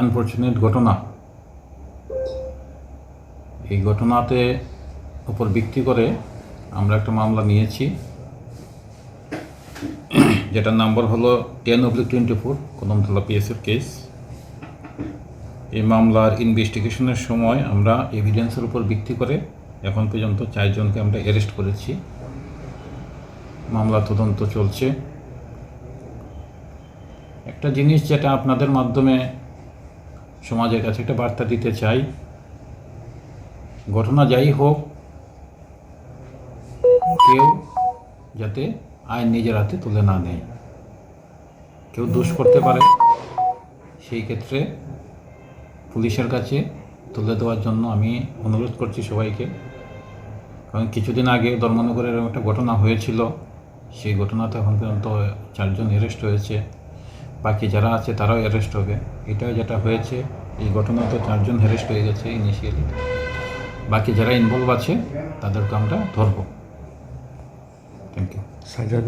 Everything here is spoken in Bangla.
আনফর্চুনেট ঘটনা। এই ঘটনাতে উপর ভিত্তি করে আমরা একটা মামলা নিয়েছি। যেটার নাম্বার হলো ten oblique twenty four Kadamtala PSF case এই মামলার ইনভেস্টিগেশনের সময় আমরা এভিডেন্সের উপর ভিত্তি করে এখন পর্যন্ত চারজনকে আমরা অ্যারেস্ট করেছি। মামলা তদন্ত চলছে। একটা জিনিস যেটা আপনাদের মাধ্যমে সমাজের কাছে একটা বার্তা দিতে চাই। ঘটনা যাই হোক, কেউ যাতে আইন নিজের হাতে তুলে না নেয়। কেউ দোষ করতে পারে, সেই ক্ষেত্রে পুলিশের কাছে তুলে দেওয়ার জন্য আমি অনুরোধ করছি সবাইকে। কারণ কিছুদিন আগে ধর্মনগরের একটা ঘটনা হয়েছিল। সেই ঘটনাতে এখন পর্যন্ত চারজন অ্যারেস্ট হয়েছে। বাকি যারা আছে তারাও অ্যারেস্ট হবে। এটাও যেটা হয়েছে, এই ঘটনা তো চারজন অ্যারেস্ট হয়ে গেছে ইনিশিয়ালি বাকি যারা ইনভলভ আছে, তাদেরকে আমরা ধরব। Thank you